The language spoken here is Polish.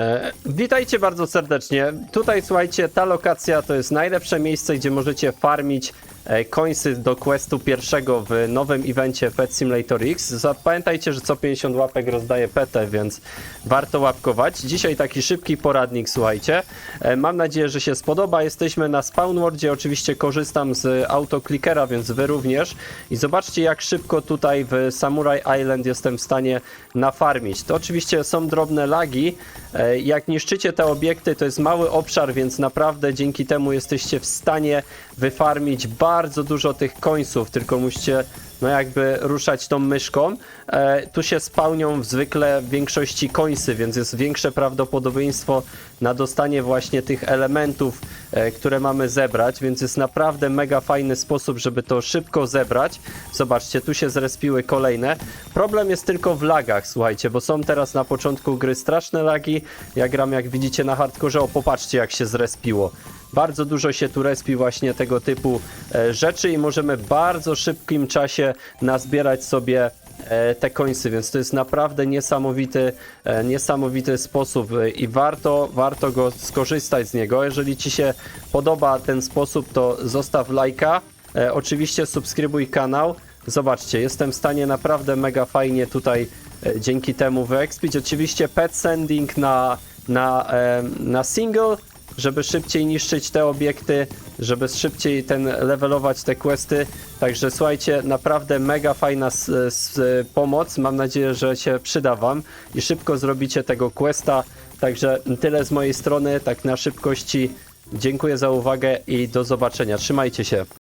E, Witajcie bardzo serdecznie. Tutaj słuchajcie, ta lokacja to jest najlepsze miejsce, gdzie możecie farmić końsy do questu pierwszego w nowym evencie Pet Simulator X. Zapamiętajcie, że co 50 łapek rozdaje petę, więc warto łapkować. Dzisiaj taki szybki poradnik, słuchajcie. E, Mam nadzieję, że się spodoba. Jesteśmy na Spawnwordzie, oczywiście korzystam z autoklikera, więc wy również. I zobaczcie, jak szybko tutaj w Samurai Island jestem w stanie nafarmić. To oczywiście są drobne lagi. E, Jak niszczycie te obiekty, to jest mały obszar, więc naprawdę dzięki temu jesteście w stanie wyfarmić bardzo dużo tych końców, tylko musicie no jakby ruszać tą myszką. E, tu się spełnią zwykle w większości końsy, więc jest większe prawdopodobieństwo na dostanie właśnie tych elementów, e, które mamy zebrać, więc jest naprawdę mega fajny sposób, żeby to szybko zebrać. Zobaczcie, tu się zrespiły kolejne. Problem jest tylko w lagach, słuchajcie, bo są teraz na początku gry straszne lagi. Ja gram, jak widzicie, na hardkorze. O, popatrzcie, jak się zrespiło. Bardzo dużo się tu respi właśnie tego typu e, rzeczy i możemy w bardzo szybkim czasie nazbierać sobie e, te końcy, więc to jest naprawdę niesamowity, e, niesamowity sposób i warto, warto go skorzystać z niego. Jeżeli Ci się podoba ten sposób, to zostaw lajka. E, oczywiście subskrybuj kanał. Zobaczcie, jestem w stanie naprawdę mega fajnie tutaj dzięki temu wyekspić. Oczywiście pet sending na, na, na single, żeby szybciej niszczyć te obiekty, żeby szybciej ten levelować te questy. Także słuchajcie, naprawdę mega fajna s, s, pomoc. Mam nadzieję, że się przyda wam i szybko zrobicie tego questa. Także tyle z mojej strony, tak na szybkości. Dziękuję za uwagę i do zobaczenia. Trzymajcie się.